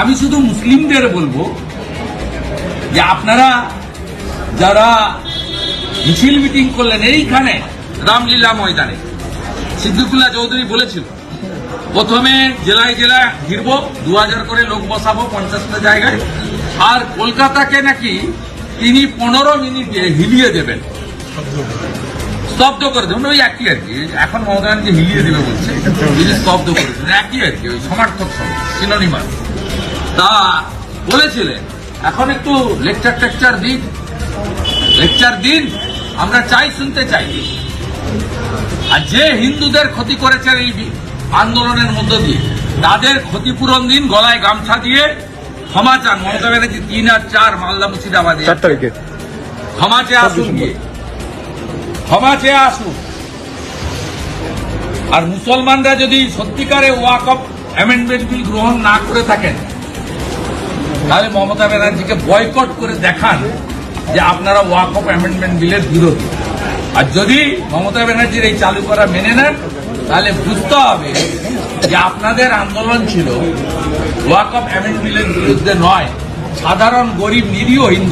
আমি শুধু মুসলিমদের বলব যে আপনারা যারা মিছিল মিটিং করলেন এইখানে, রামলীলা ময়দানে, সিদ্দিকুল্লাহ চৌধুরী বলেছিল, প্রথমে জেলায় জেলায় ঘিরব দু হাজার করে লোক বসাবো পঞ্চাশটা জায়গায়, আর কলকাতাকে নাকি তিনি পনেরো মিনিটে হিলিয়ে দেবেন। স্তব্ধ করে দেবেন ওই একই আর কি, এখন মমতা হিলিয়ে দেবে বলছে স্তব্ধ করে দেবেন একই আর কি, ওই সমার্থক সিনোনিমাস তা বলেছিলেন। এখন একটু লেকচার টেকচার দিন। লেকচার দিন আমরা চাই শুনতে চাই। আর যে হিন্দুদের ক্ষতি করেছেন এই আন্দোলনের মধ্য দিয়ে তাদের ক্ষতিপূরণ দিন গলায় গামছা দিয়ে। ক্ষমা চান মমতা ব্যানার্জি তিন আর চার মালদা মুর্শিদাবাদে। চার তারিখে। ক্ষমা চেয়ে আসুন গিয়ে। ক্ষমা চেয়ে আসুন। আর মুসলমানরা যদি সত্যিকারে ওয়াক অফ অ্যামেন্ডমেন্ট বিল গ্রহণ না করে থাকেন তাহলে মমতা ব্যানার্জিকে বয়কট করে দেখান যে আপনারা ওয়াক অফ অ্যামেন্ডমেন্ট বিলের বিরোধী। আর যদি মমতা ব্যানার্জির এই চালু করা মেনে নেন, তাহলে বুঝতে হবে যে আপনাদের আন্দোলন ছিল ওয়াক অফ অ্যামেন্ডমেন্টের বিরুদ্ধে নয়। সাধারণ গরিব নিরীহ হিন্দু